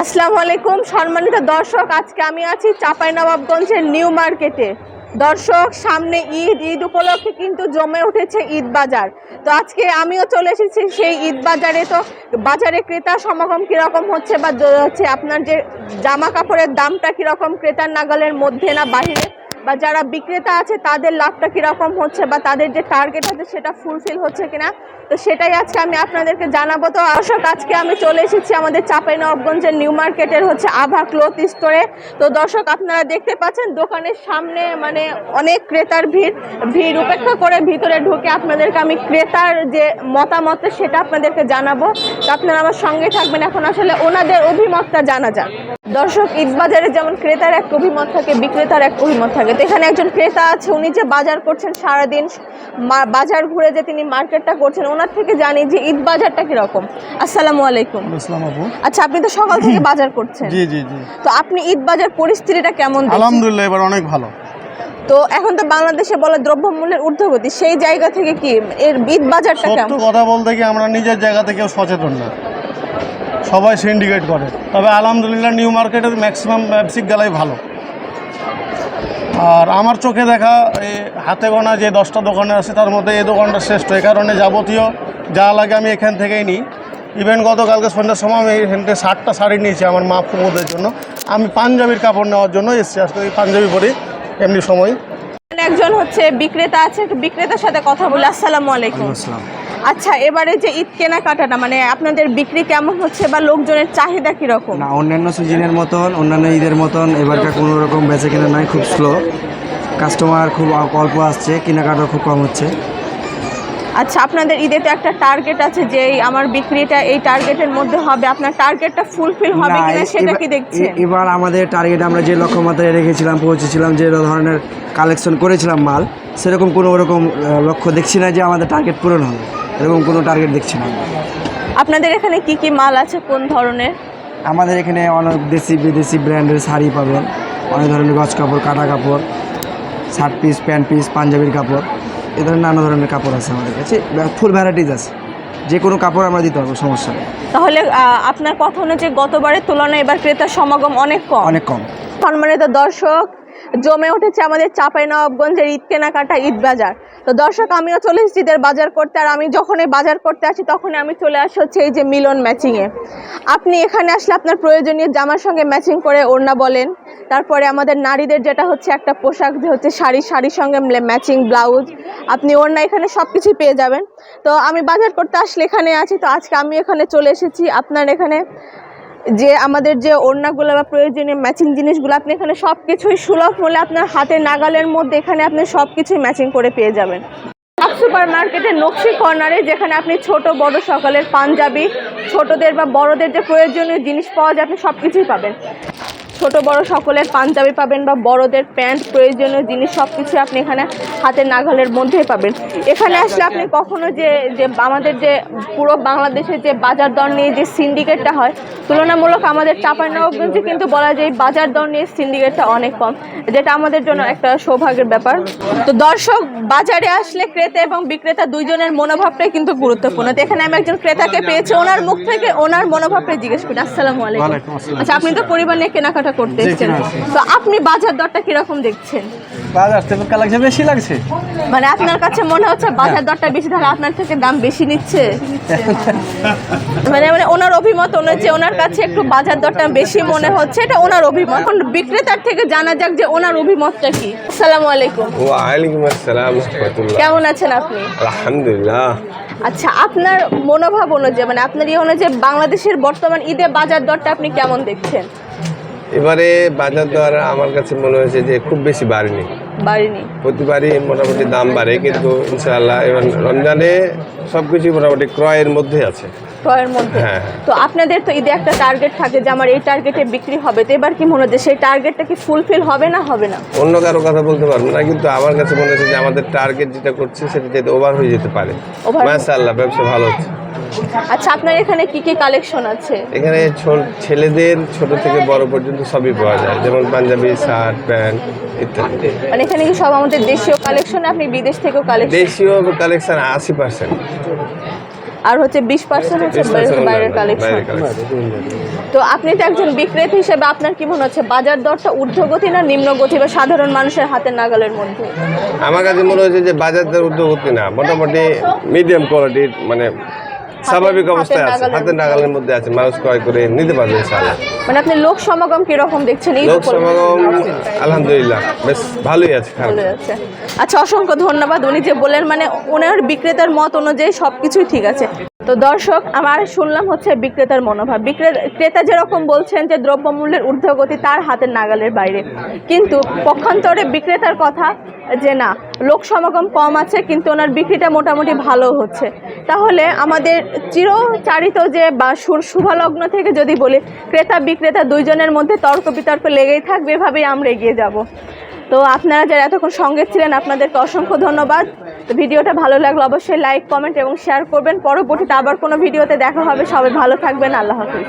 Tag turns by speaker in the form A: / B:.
A: আসসালামু আলাইকুম, সম্মানিত দর্শক, আজকে আমি আছি চাঁপাইনবাবগঞ্জের নিউ মার্কেটে। দর্শক, সামনে ঈদ ঈদ উপলক্ষে কিন্তু জমে উঠেছে ঈদ বাজার। তো আজকে আমিও চলে এসেছি সেই ঈদ বাজারে। তো বাজারে ক্রেতা সমাগম কীরকম হচ্ছে বা হচ্ছে, আপনার যে জামা কাপড়ের দামটা কীরকম ক্রেতার নাগালের মধ্যে না বাহিরে? বা যারা বিক্রেতা আছে, তাদের লাভটা কীরকম হচ্ছে বা তাদের যে টার্গেট আছে সেটা ফুলফিল হচ্ছে কিনা? তো সেটাই আজকে আমি আপনাদেরকে জানাব। তো দর্শক, আজকে আমি চলে এসেছি আমাদের চাঁপাইনবাবগঞ্জের নিউ মার্কেটের হচ্ছে আভা ক্লোথ স্টোরে তো দর্শক, আপনারা দেখতে পাচ্ছেন দোকানের সামনে মানে অনেক ক্রেতার ভিড়। ভিড় উপেক্ষা করে ভিতরে ঢুকে আপনাদেরকে আমি ক্রেতার যে মতামত, সেটা আপনাদেরকে জানাব। তো আপনারা আমার সঙ্গে থাকবেন। এখন আসলে ওনাদের অভিমতটা জানা যাক। দর্শক ঈদ বাজারে যেমন ক্রেতার এক অভিমত থাকে বিক্রেতার এক অভিমত থাকে। তো এখানে একজন ক্রেতা আছে উনি যে বাজার করছেন সারাদিন বাজার ঘুরে যে তিনি মার্কেটটা করছেন ওনার থেকে জানি যে ঈদ বাজারটা কীরকম। আসসালামু আলাইকুম। আচ্ছা আপনি তো সকাল থেকে বাজার করছেন।
B: জি জি জি।
A: তো আপনি ঈদ বাজার পরিস্থিতিটা কেমন
B: আলহামদুলিল্লাহ এবার অনেক ভালো।
A: তো এখন তো বাংলাদেশে বলে দ্রব্যমূল্যের ঊর্ধ্বগতি সেই জায়গা থেকে কি এর ঈদ বাজারটা কেমন?
B: কথা বলতে কি আমরা নিজের জায়গা থেকেও সচেতন না। সবাই সিন্ডিকেট করে। তবে আলহামদুলিল্লাহ নিউ মার্কেটের ম্যাক্সিমাম ব্যবসায়িক গেলাই ভালো। আর আমার চোখে দেখা এই হাতে গোনা যে দশটা দোকানে আছে তার মধ্যে এই দোকানটা শ্রেষ্ঠ। এই কারণে যাবতীয় যা লাগে আমি এখান থেকেই নিই। ইভেন গতকালকে সন্ধ্যার সময় আমি এখান থেকে ষাটটা শাড়ি নিয়েছি আমার মা ফুমোদের জন্য। আমি পাঞ্জাবির কাপড় নেওয়ার জন্য এসেছি। আজকে ওই পাঞ্জাবি পরি এমনি সময়।
A: একজন হচ্ছে বিক্রেতা আছে একটু বিক্রেতার সাথে কথা বলি। আসসালামু আলাইকুম। আচ্ছা এবারে যে ঈদ কেনাকাটাটা মানে আপনাদের বিক্রি কেমন হচ্ছে বা লোকজনের চাহিদা কীরকম?
C: না, অন্যান্য সিজনের মতন, অন্যান্য ঈদের মতন এবারটা কোনো রকম বেচে কেনা নাই, খুব স্লো কাস্টমার খুব অল্প আসছে কেনাকাটা খুব কম হচ্ছে।
A: আচ্ছা আপনাদের ঈদে তো একটা টার্গেট আছে যে এই আমার বিক্রিটা এই টার্গেটের মধ্যে হবে। আপনার টার্গেটটা ফুলফিল হবে কিনা সেটা কি দেখছেন?
C: এবার আমাদের টার্গেট আমরা যে লক্ষ্যমাত্রায় রেখেছিলাম পৌঁছেছিলাম যে ধরনের কালেকশন করেছিলাম মাল সেরকম কোনো ওরকম লক্ষ্য দেখছি না যে আমাদের টার্গেট পূরণ হবে। এরকম কোনো টার্গেট দেখছি না।
A: আপনাদের এখানে কি কি মাল আছে? কোন ধরনের?
C: আমাদের এখানে অনেক দেশি বিদেশি ব্র্যান্ডের শাড়ি পাবেন। অনেক ধরনের গজ কাপড় কাটা কাপড় শার্ট পিস প্যান্ট পিস পাঞ্জাবির কাপড়। এ ধরনের নানা ধরনের কাপড় আছে আমাদের কাছে। ফুল ভ্যারাইটিস আছে। যে কোনো কাপড় আমরা দিতে পারব সমস্যা নেই।
A: তাহলে আপনার কথা অনুযায়ী গতবারের তুলনায় এবার ক্রেতার সমাগম অনেক কম।
C: অনেক কম।
A: সম্মানিত দর্শক জমে উঠেছে আমাদের চাপাই নবাবগঞ্জের ঈদ কেনাকাটা, ঈদ বাজার। তো দর্শক, আমিও চলে এসেছি ঈদের বাজার করতে, আর আমি যখনই বাজার করতে আসি, তখনই আমি চলে আসি হচ্ছে এই যে মিলন ম্যাচিংয়ে আপনি এখানে আসলে আপনার প্রয়োজনীয় জামার সঙ্গে ম্যাচিং করে ওড়না বলেন, তারপরে আমাদের নারীদের যেটা হচ্ছে একটা পোশাক যে হচ্ছে শাড়ি, শাড়ির সঙ্গে ম্যাচিং ব্লাউজ আপনি ওড়না এখানে সব কিছুই পেয়ে যাবেন। তো আমি বাজার করতে আসলে এখানে আছি, তো আজকে আমি এখানে চলে এসেছি, আপনার এখানে যে আমাদের যে ওড়নাগুলো বা প্রয়োজনীয় ম্যাচিং জিনিসগুলো, আপনি এখানে সব কিছুই সুলভ মূল্যে আপনার হাতে নাগালের মধ্যে এখানে আপনি সব কিছুই ম্যাচিং করে পেয়ে যাবেন। সুপার মার্কেটের নকশি কর্নারে যেখানে আপনি ছোট, বড় সকালের পাঞ্জাবি, ছোটদের বা বড়দের যে প্রয়োজনীয় জিনিস পাওয়া যায়, আপনি সব কিছুই পাবেন। ছোট বড় সকলের পাঞ্জাবি পাবেন বা বড়দের প্যান্ট প্রয়োজনীয় জিনিস সব কিছু আপনি এখানে হাতের নাগালের মধ্যেই পাবেন। এখানে আসলে আপনি কখনো যে যে আমাদের যে পুরো বাংলাদেশের যে বাজার দর নিয়ে যে সিন্ডিকেটটা হয় তুলনামূলক আমাদের চাঁপাইনবাবগঞ্জে কিন্তু বলা যায় বাজার দর নিয়ে সিন্ডিকেটটা অনেক কম যেটা আমাদের জন্য একটা সৌভাগ্যের ব্যাপার। তো দর্শক বাজারে আসলে ক্রেতা এবং বিক্রেতা দুইজনের মনোভাবটাই কিন্তু গুরুত্বপূর্ণ। তো এখানে আমি একজন ক্রেতাকে পেয়েছি ওনার মুখ থেকে ওনার মনোভাবটাই জিজ্ঞেস করি। আসসালামু আলাইকুম। আচ্ছা আপনি তো পরিবার নিয়ে কেনাকাটা করতে এসেছেন। তো আপনি বাজার দরটা কীরকম দেখছেন?
B: বাজার থেকে কালেকশন বেশি লাগছে।
A: মানে আপনার কাছে মনে হচ্ছে বাজার দরটা বেশি তাহলে আপনার থেকে দাম বেশি নিচ্ছে? মানে মানে ওনার অভিমত অনুযায়ী ওনার কাছে একটু বাজার দরটা বেশি মনে হচ্ছে এটা ওনার অভিমত। এখন বিক্রেতার থেকে জানা যাক যে ওনার অভিমতটা কি। আসসালামু আলাইকুম।
D: ওয়ালাইকুম আসসালাম
A: কেমন আছেন আপনি?
D: আলহামদুলিল্লাহ।
A: আচ্ছা আপনার মনোভাব অনুযায়ী মানে আপনার ইয়ে অনুযায়ী বাংলাদেশের বর্তমান ঈদে বাজার দরটা আপনি কেমন দেখছেন?
D: এবারে বাজার দর আমার কাছে মনে হয়েছে যে খুব বেশি বাড়েনি।
A: বাড়িনি।
D: প্রতিবারই মোটামুটি দাম বাড়ে কিন্তু ইনশাআল্লাহ এবার রমজানে সব কিছুই মোটামুটি ক্রয়ের মধ্যে আছে।
A: ক্রয়ের মধ্যে।
D: হ্যাঁ।
A: তো আপনাদের তো ঈদে একটা টার্গেট থাকে যে আমার এই টার্গেটে বিক্রি হবে তো এবার কি মনে হচ্ছে সেই টার্গেটটা কি ফুলফিল হবে না হবে না?
D: অন্য কারও কথা বলতে পারব না কিন্তু আমার কাছে মনে হচ্ছে যে আমাদের টার্গেট যেটা করছি সেটা যেতে ওভার হয়ে যেতে পারে। মাশাআল্লাহ ব্যবসা ভালো হচ্ছে।
A: আচ্ছা আপনার এখানে কি কি কালেকশন আছে?
D: এখানে ছেলেদের ছোট থেকে বড় পর্যন্ত সবই পাওয়া যায় যেমন পাঞ্জাবি শার্ট প্যান্ট ইত্যাদি।
A: মানে এখানে কি সব আমাদের দেশীয় কালেকশন আপনি বিদেশ থেকেও কালেকশন
D: দেশীয় কালেকশন আশি পার্সেন্ট
A: আর হচ্ছে বিশ পার্সেন্ট হচ্ছে বাইরের কালেকশন তো আপনি তো একজন বিক্রেতা হিসেবে আপনার কি মনে হচ্ছে বাজার দরটা ঊর্ধ্বগতি না নিম্নগতি বা সাধারণ মানুষের হাতের নাগালের মধ্যে?
D: আমার কাছে মনে হচ্ছে যে বাজার দর ঊর্ধ্বগতি না মোটামুটি মিডিয়াম কোয়ালিটির মানে স্বাভাবিক অবস্থায় আছে। হাতের নাগালের মধ্যে আছে মানুষ ক্রয় করে নিতে পারবে ইনশাআল্লাহ।
A: মানে আপনি লোক সমাগম কীরকম দেখছেন এই
D: লোক সমাগম আলহামদুলিল্লাহ বেশ ভালোই আছে
A: আচ্ছা অসংখ্য ধন্যবাদ। উনি যে বলেন মানে ওনার বিক্রেতার মত অনুযায়ী সবকিছুই ঠিক আছে। তো দর্শক, আমার শুনলাম হচ্ছে বিক্রেতার মনোভাব। বিক্রেতা ক্রেতা যেরকম বলছেন যে দ্রব্যমূল্যের ঊর্ধ্বগতি তার হাতের নাগালের বাইরে। কিন্তু পক্ষান্তরে বিক্রেতার কথা যে না, লোক সমাগম কম আছে, কিন্তু ওনার বিক্রিটা মোটামুটি ভালো হচ্ছে। তাহলে আমাদের চিরচারিত যে বা শুভলগ্ন থেকে যদি বলি, ক্রেতা, বিক্রেতা দুইজনের মধ্যে তর্ক বিতর্ক লেগেই থাকবে, এভাবেই আমরা এগিয়ে যাব। তো আপনারা যারা এতক্ষণ সঙ্গে ছিলেন, আপনাদেরকে অসংখ্য ধন্যবাদ। তো ভিডিওটা ভালো লাগল অবশ্যই লাইক কমেন্ট এবং শেয়ার করবেন। পরবর্তীতে আবার কোনো ভিডিওতে দেখা হবে। সবাই ভালো থাকবেন। আল্লাহ হাফিজ।